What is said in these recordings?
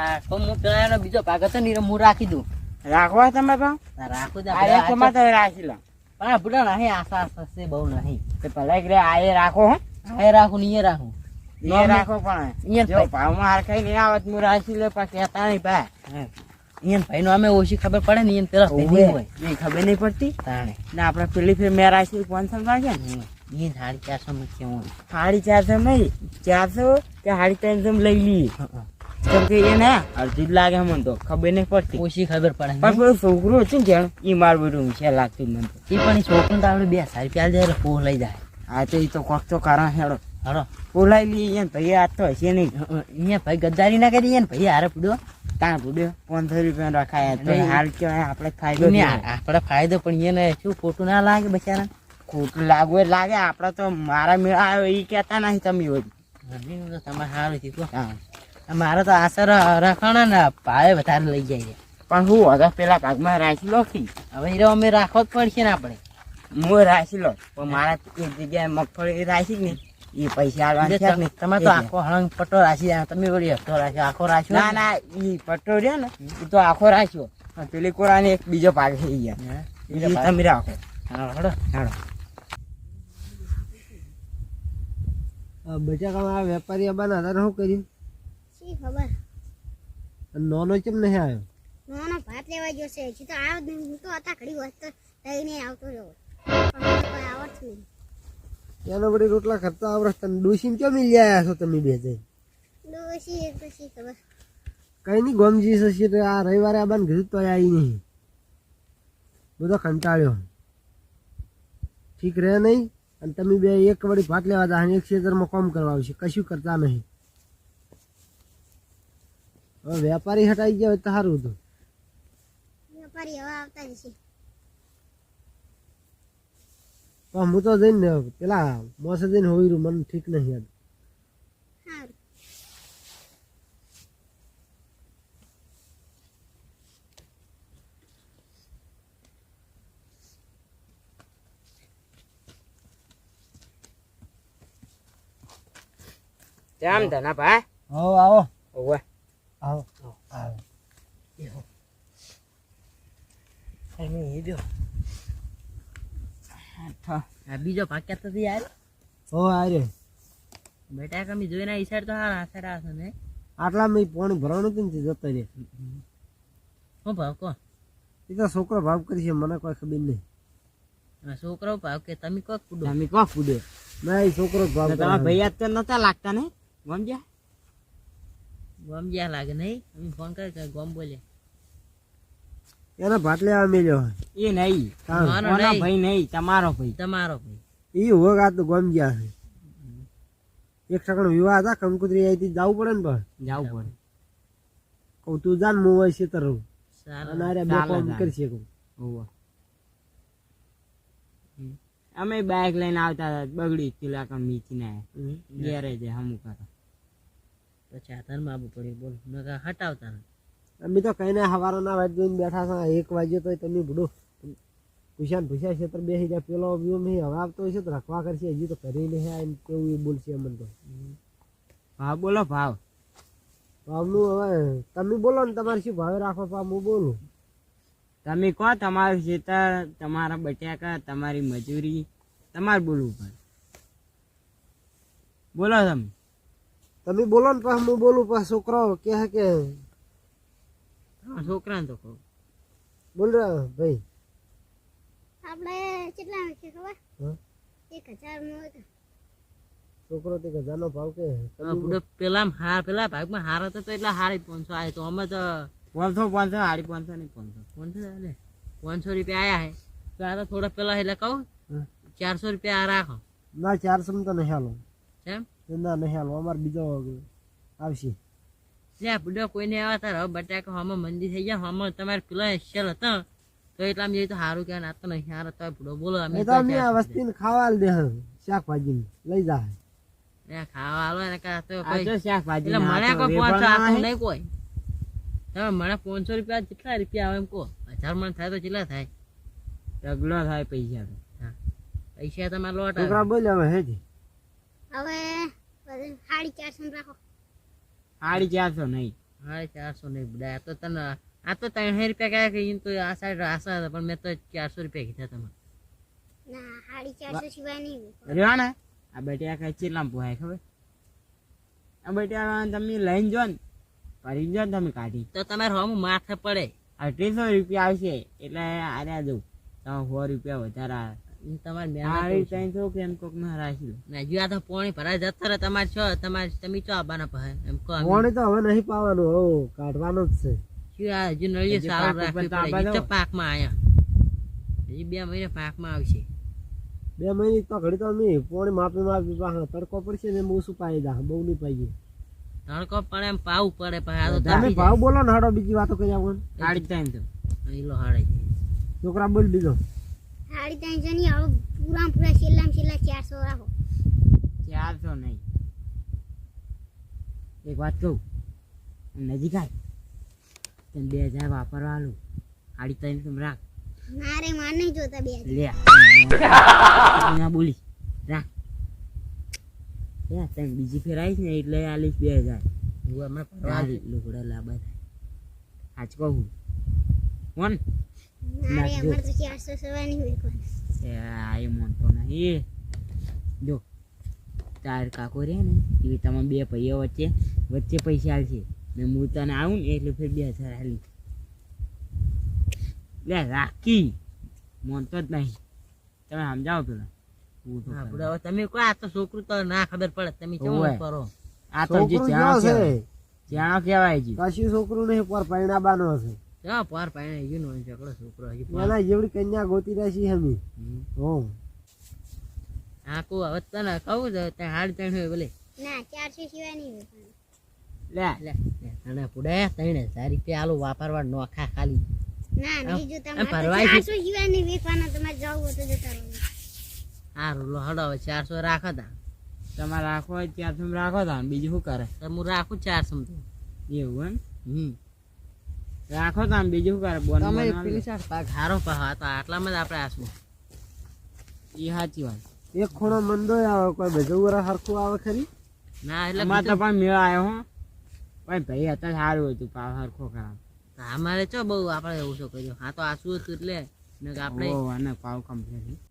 હા તો હું પેલા બીજો ભાગ હતો ને હું રાખી દઉં. રાખવા તમે પણ? રાખું આ એક દઉં તમારે તો રાખી લો. પણ આ નહીં આશા આશા છે બહુ નહીં. તો ભલે કે આ રાખો હો. આ રાખું ને એ રાખું. એ રાખો પણ. જો ભાવમાં હરખાઈ નહીં આવત હું રાખી લે પણ કહેતા નહીં ભાઈ. ઈયન ભાઈ નો અમે ઓછી ખબર પડે ને ઈયન પેલા ભાઈ હોય. નહીં ખબર નહીં પડતી? તાણે. ને આપણે પેલી ફેર મેં રાખી પાંચસો રાખે ને? ઈયન સાડી ચારસો માં કેવું સાડી ચારસો નહીં ચારસો કે સાડી ત્રણસો લઈ લઈએ કેમ કે એ ને અડધી જ લાગે મને તો. ખબર નહીં પડતી. ઓછી ખબર પડે પણ પેલું છોકરું હતું ને જાણ એ મારું બધું છે લાગતું મને તો. એ પણ છોકરું તો આપણે બે સારી પ્યાલ જાય એટલે લઈ જાય. હા તો એ તો કોક તો કારણ હેડો. લઈએ ને ભાઈ આ તો હશે નહીં. અહીંયા ભાઈ ગદ્દારી ના કરી ઈયન ભાઈ હારે પૂડ્યો ત્યાં પૂડ્યો? પંદર રૂપિયા રખાય તો. હાલ કહેવાય આપણે ફાયદો આપણે ફાયદો પણ એને શું ખોટું ના લાગે બચારા ખોટું લાગવું એ લાગે આપડે તો મારા મેળા આવ્યો એ કેતા નહીં તમે હોય તમારે સારું હા. મારે તો આશરો રાખવાના ને ભાવે વધારે લઈ જાય છે પણ હું હવે પેલા ભાગમાં રાખી લોખી હવે એ અમે રાખવો જ પડશે ને આપણે. હું રાખી લો પણ મારા એક જગ્યાએ મગફળી રાખી ને એ પૈસા આલવાના છે તમે તો આખો હળંગ પટ્ટો રાખી જાય તમે વળી હપ્તો રાખ્યો આખો રાખ્યો ના ના? એ પટ્ટો રહ્યો ને એ તો આખો રાખ્યો પણ પેલી કોરાની એક બીજો ભાગ થઈ ગયા તમે રાખો. હાડો હાડો આ વેપારી આબાના શું કર્યું? શી ખબર. નોનો કેમ નહીં આવ્યો? નોનો ભાત લેવા ગયો છે. હજી તો આવ્યો જ નહીં. હું તો હતા ઘડી વાત લઈને આવતો રહ્યો પણ આવડતું નહીં. એનો બધી રોટલા ખર્ચા આવડે તને ડોસીને કેમ મિલી આવ્યા છો તમે બે જઈ? ડોશી એક તો શી ખબર. કઈ નહીં ગોમજી છે તો આ રવિવારે આ આબાને કીધું તો આવી નહીં. બધો કંટાળ્યો. ઠીક રહે નહીં? અને તમે બે એક વળી ભાત લેવા અને એક ખેતરમાં કામ કરવા આવશે. કશું કરતા નહીં. હવે વેપારી હટાઈ ગયા હોય તો સારું હતું. વેપારી હવે આવતા જ છે. પણ હું તો જઈને પેલા મોસે જઈને હોઈ રહ્યું મને ઠીક નહીં યાદ. કેમ ધના ભાઈ હો આવો. ઓવે આવો. આવો. અમે એ જો હા. આ બીજો ભાગ ક્યાં તો યાર હો આર્યો. બેટા કમી જોઈને ઈશાર તો હારા આસર આસો ને આટલા મેં પાણી ભરવાનું કેમ તે જતો રે હું ભાવ કો એ તો છોકરો ભાવ કરી છે મને કોઈ ખબર નહીં. છોકરો ભાવ કે તમે કો કુડો તમે કો ફૂડે મેં એ છોકરો ભાવ. તમારા ભાઈ યાદ તો નતા લાગતા ને? ગમજ્યા? ગોમ જ્યાં લાગે નહીં? અમે ફોન કરે કે ગોમ બોલ્યા એના ભાત લેવા મેલ્યો. એ નહીં. મારો ભાઈ નહીં તમારો ભાઈ. તમારો ભાઈ. એ હોગ આ તો ગમ ગયા છે. એક સકણ વિવાહ હતા કંકુતરી આવી જવું પડે ને પણ જવું પડે. કઉ તું જાન હું હોય છે રહું સારું. અને આરે બે ચાલે કરશે કહું. ઓવે. અમે બાઇક લઈને આવતા હતા બગડી પેલા કામ મીચીને આયા ગેરેજ હમું કરો. પછી હાથરમાં આવવું પડ્યું બોલ. નકા હટાવતા અમે તો કઈ ના હવારના વાટ જોઈને બેઠા હતા. એક વાગ્યો તો તમે ભૂડો. ભૂષાન ભૂષા છે તો બેસી જાય. પેલો વ્યૂ નહીં હવે આવતો હશે તો રખવા કરશે. હજી તો કરી નહીં એમ કેવું એ બોલશે અમને તો. ભાવ બોલો ભાવ. ભાવનું હવે તમે બોલો ને તમારે શું ભાવે રાખો પા હું બોલું. તમે કહો તમારું ખેતર તમારા બટાકા તમારી મજૂરી. તમારે બોલવું પડે. બોલો તમે. તમે બોલો ને પાછું હું બોલું પાછું છોકરો કે હે કે હા છોકરાને તો કહું. બોલ રહ્યા ભાઈ. આપણે કેટલા છે ખબર? એક હજાર નો છોકરો તે ગજાનો ભાવ કે પેલા હાર પેલા ભાગમાં હાર હતો તો એટલા હારી પાંચસો આવે તો. અમે તો પાંચસો પાંચસો સાડી પાંચસો નહીં પાંચસો. પાંચસો આલે પાંચસો રૂપિયા આયા હે તો આ તો થોડા પેલા એટલે કહું. ચારસો રૂપિયા રાખો. ના ચારસો તો નહીં હાલો. કેમ ના નહીં હાલો અમારે બીજો આવશે. જ્યાં બુડો કોઈને આવ્યા તાર હવે બટાકા હમણાં મંદી થઈ ગયા હમણાં તમારે પેલો એશિયલ હતો. તો એટલા જઈએ તો સારું કે ના તો નહીં હાર તો બુડો બોલો અમે તો અમે આ વસ્તીને ખાવા દે હે, શાકભાજી લઈ જા. ત્યાં ખાવા આલો એને કાં તો કોઈ શાકભાજી એટલે મને કોઈ પાંચસો વેપારના નહીં કોઈ. તમે મને પાંચસો રૂપિયા કેટલા રૂપિયા આવે એમ કહો? હજાર મણ થાય તો કેટલા થાય? ઢગલો થાય પૈસા પૈસા તમારે લોટ આવે. છોકરા બોલ હવે હેજી હવે સાડી ચારસો રાખો. સાડી ચારસો નહીં. ચારસો નહીં બુડા તો તને આ તો ત્રણ રૂપિયા કયા કે તો આ સાઈડ આશા હતા પણ મેં તો ચારસો રૂપિયા કીધા તમે ના સાડી ચારસો સિવાય નહીં રહ્યો ને. આ બટાકા ચેટલા પોહાય ખબર? આ બેટિયા તમે લઈને જો ને ભરી જો ને તમે કાઢી. તો તમારે હમ માથે પડે. અઢીસો રૂપિયા આવશે એટલે આર્યા જવું તમે સો રૂપિયા વધારે તમારે સાડી મહેનત ત્રણસો કે એમ કોક ના રાખી લો. ને આ તો પોણી ભરાય જતા રહે તમારે છો તમારે તમે ચો આવવાના પાસે એમ કહો અમે. તો હવે નહીં પાવાનું હો કાઢવાનું જ છે. શું આ હજુ નળીએ સારું રાખવી પડે તો પાકમાં આયા. હજી બે મહિને પાકમાં આવશે. બે મહિને તો ઘડી તો અમે પોણી માપી માપી પાછો તડકો પડશે ને બહુ શું પાઈ દા બહુ નહીં પાઈએ. તડકો પડે એમ પાવું પડે પણ આ તો તમે ભાવ બોલો ને હાડો બીજી વાતો કરી આવો હાડી ત્રણસો તો લો હાડે. છોકરા બોલ દીધો. સાડી ત્રણસો નહીં આવો પૂરા પૂરા છેલ્લામાં છેલ્લા ચારસો રાખો ચારસો નહીં. એક વાત કહું નજીક આય. તને બે હજાર વાપરવા આલું. સાડી ત્રણસો રાખ. મારે માર નહીં જોતા બે લે ના બોલી રાખ. તને બીજી ફેર આવીશ ને એટલે આલીશ બે હજાર. હું હમણાં લુગડા લાંબા થાય. આજ કહું. કોણ. અમારે તો ચારસો સિવાય નહીં વેચવાનું. આ મોનતો નહીં. જો તાર કાકો રે ને એ તમે બે ભાઈઓ વચ્ચે વચ્ચે પૈસા હાલશે ને હું તને આવું ને એટલે ફેર બે હજાર હાલી લે રાખી. મોનતો જ નહીં. તમે સમજાવો પેલા. હું તો હા, હવે તમે કહો આ તો છોકરું તો ના ખબર પડે. તમે કેવું. કરો આ તો જે જાણો છે. કહેવાય છે કશું છોકરું નહીં પર પરિણાબાનો હશે જા પાર પાણી ગયું નો ઝઘડો છોકરો હજી. એના જેવડી કન્યા ગોતી રાશી હમી. હો આ કહું હવે તને કહું તો ત્યાં હાડ તણ હોય ભલે. ના ચારસો સિવાય નહીં. લે લે અને પુડે તણે સારી રૂપિયા આલો વાપરવા નોખા ખાલી. ના તો સિવાય નહીં વેચવાના તમારે જવું હોય તો જતા રહો. સારું લો હડો હવે ચારસો રાખો તા. તમારે રાખો હોય રાખો તા બીજું શું કરે? તો હું રાખું ચારસો તો. એવું એમ? હમ. રાખો તા બીજું કરે? બોન તમે પેલી સાઈડ પાક. હારો પાહો તો આટલામાં જ આપણે આસવું. એ સાચી વાત. એક ખૂણો મંદો આવે કોઈ બધું વરા હરખું આવે ખરી? ના એટલે અમારે તો પણ મેળ આવ્યો હો. પણ ભાઈ અત્યારે સારું હતું પાવ હરખો ખરાબ અમારે ચો બહુ આપણે એવું શું કર્યું? હા તો આસું હતું એટલે. ને આપણે પાવ કમ્પ્લીટ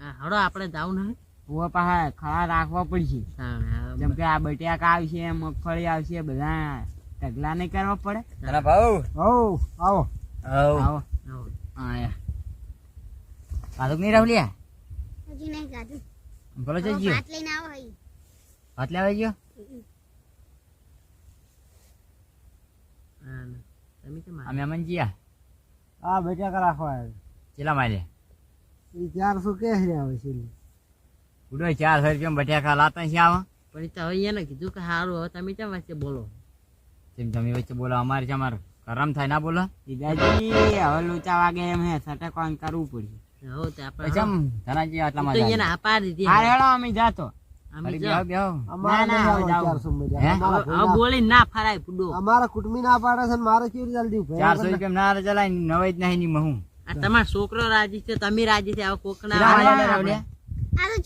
હા, હડો આપણે જાવું ને. ઓ પાછા ખરા રાખવા પડશે. હા, જેમ કે આ બટાકા આવશે મગફળી આવશે બધા ઢગલા નહીં કરવા પડે. હો આવો. આવો. આવો. આયા. પાછું નહીં રાવલિયા? હજી નહીં બોલો હવે ભાત લઈને આવો અહીં. ભાત લેવા ગયો હા, અમે અમન જીયા આ બેટા રાખવા આવે ચેલા માલે ચારસો કે છે આવે છે ઉડો ચારસો રૂપિયા બટાકા લાતા છે આવા. પણ તો હવે એને કીધું કે સારું હવે તમે કેમ વચ્ચે બોલો? તેમ તમે વચ્ચે બોલો અમારે છે અમારે. કરમ થાય ના બોલો? દીદાજી હવે લોચા વાગે એમ હે સટકવાન કરવું પડ્યું તે આપણે ધનાજી આટલા તો એને દીધી હેડો અમે જાતો. તમારો છોકરો રાજી છે તમે રાજી છે આવા કોકના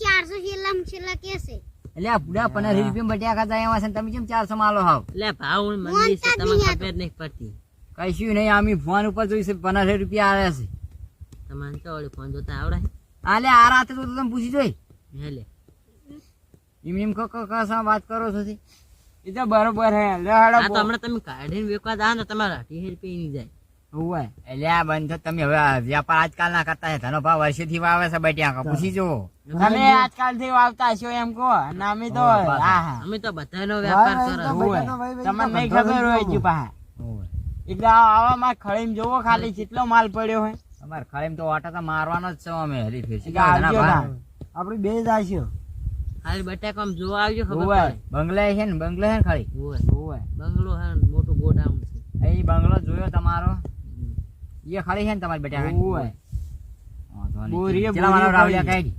ચારસો છેલ્લા છેલ્લા કેસે. છે એટલે આ પૂરા પંદર રૂપિયા બટ્યા ખાતા એવા છે તમે કેમ ચારસો માલો હાવ? લે ભાવ મંદી છે તમને ખબર નહીં પડતી. કશું નહીં આમી ફોન ઉપર જોઈશે પંદર રૂપિયા આવે છે. તમારે તો ઓળી ફોન જોતા આવડે આલે આ રાતે તો તમે પૂછી જોઈ. હેલે એમ એમ કો કો કા વાત કરો છો એ તો બરોબર હે લે આ તો હમણાં તમે કાઢીને વેકવા દાવ ને તમારા અઢી રૂપિયા ની જાય. હોય. એટલે આ બંધ તમે હવે વ્યાપાર આજકાલ ના કરતા છે. ધનો ભાવ વર્ષોથી વાવે છે બટિયા પૂછી જુઓ. તમે આજકાલથી વાવતા છો એમ કહો. અને અમે તો અમે તો બધાનો વ્યાપાર કરો. તમને નહીં ખબર હોય હજુ પાહા. એટલે આવા માં ખળીમ જોવો ખાલી કેટલો માલ પડ્યો હોય. અમારે ખળીમ તો વાટા તો મારવાનો જ છે અમે હરી ફેર. આપડી બે જ આવશો. ખાલી બટાકા આમ જોવા આવજો ખબર હોય. બંગલે છે ને બંગલા છે ને ખાલી હોય. હોય. બંગલો હે મોટું ગોડાઉન છે. એ બંગલો જોયો તમારો? એ ખાલી છે ને તમારી બેટા હોય. બોરીએ બોરીએ રાવલિયા. કાઢી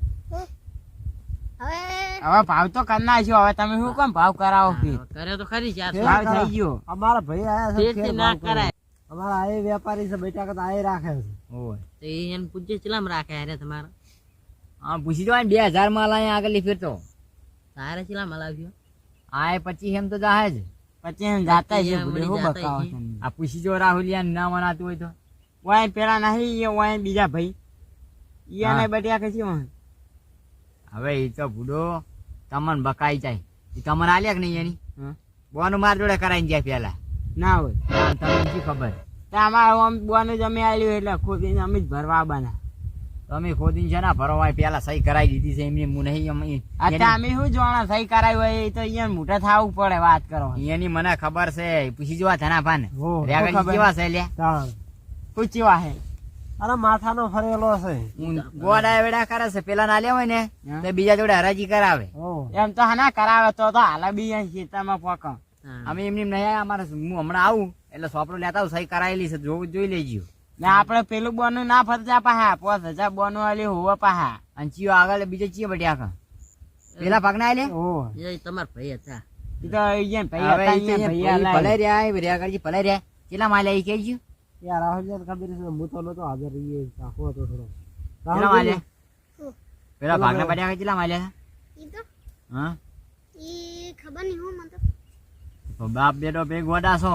હવે હવે ભાવ તો કરી નાખ્યો હવે તમે શું કેમ ભાવ કરાવો કરે તો ખરી ભાવ. થઈ ગયો. અમારા ભાઈ આયા છે ના. કરાય. અમારા આ વેપારી છે બેટા કરતા આ રાખે છે. ઓય. તો એને પૂછે ચલામ રાખે અરે તમારે? હા પૂછી જો બે હજારમાં લાયા આગળ ફેર તો. તારે ચલામ હલાવ્યો આ પચીસ એમ તો જાહે જ. પછી એમ જાતા છે? આ પૂછી જો રાહુલિયા ના મનાતું હોય તો. વાય પેલા નહીં એ વાય બીજા ભાઈ. હા. બટિયા કે છે? હવે એ તો ભૂડો તમને બકાઈ જાય. એ તમને આલ્યા કે નહીં એની? બોનું માર જોડે કરાઈને જાય પેલા. ના હોય. તમને શી ખબર? અમારે આમ બોનું જ અમે આલ્યું એટલે ખોદીને અમે જ ભરવા આવવાના તમે ખોદીને છે ના ભરવા પેલા સહી કરાવી દીધી છે એમની હું નહીં અમે શું જોવાના સહી કરાવી હોય તો અહીંયા મોટા થવું પડે વાત કરો એની એની મને ખબર છે પૂછી જોવા ધના ભાન રેગડી કેવા છે લ્યા? તાણ પૂછ્યું હે અરે માથાનો ફરેલો છે. હું ગોડા વેડા કરે છે. પેલા ના લેવાય ને તો બીજા જોડે હરાજી કરાવે. એમ તો હા કરાવે તો તો હાલ બી ખેતરમાં પોકો. અમે એમની નહીં આવ્યા અમારે હું હમણાં આવું એટલે સોપડો લેતા આવું સહી કરાયેલી છે જોવું જોઈ લેજો. ને આપણે પેલું બોનું ના ફરતા પાહા પોસ હજાર બોનું આલ્યું હોવા પાહા. અને ચિયો આગળ બીજે ચિયો બટ્યા કા પેલા ભાગના આલે ઓ. એ તમાર ભાઈ હતા. એ તો અહીંયા ભાઈ હતા અહીંયા ભલે ભાઈ આલાય. રહ્યા ભર્યા કરજી ભલે રહ્યા. કેટલા માલ આવી કેજો યાર રાહુલ ખબર છે હું તો નતો હાજર રહીએ આખો હતો થોડો. રાહુલ માલે પેલા ભાગના બટ્યા કેટલા માલે ઈ તો? હા? ઈ ખબર નહીં હું મને તો. તો બાપ બેટો બે ગોડા છો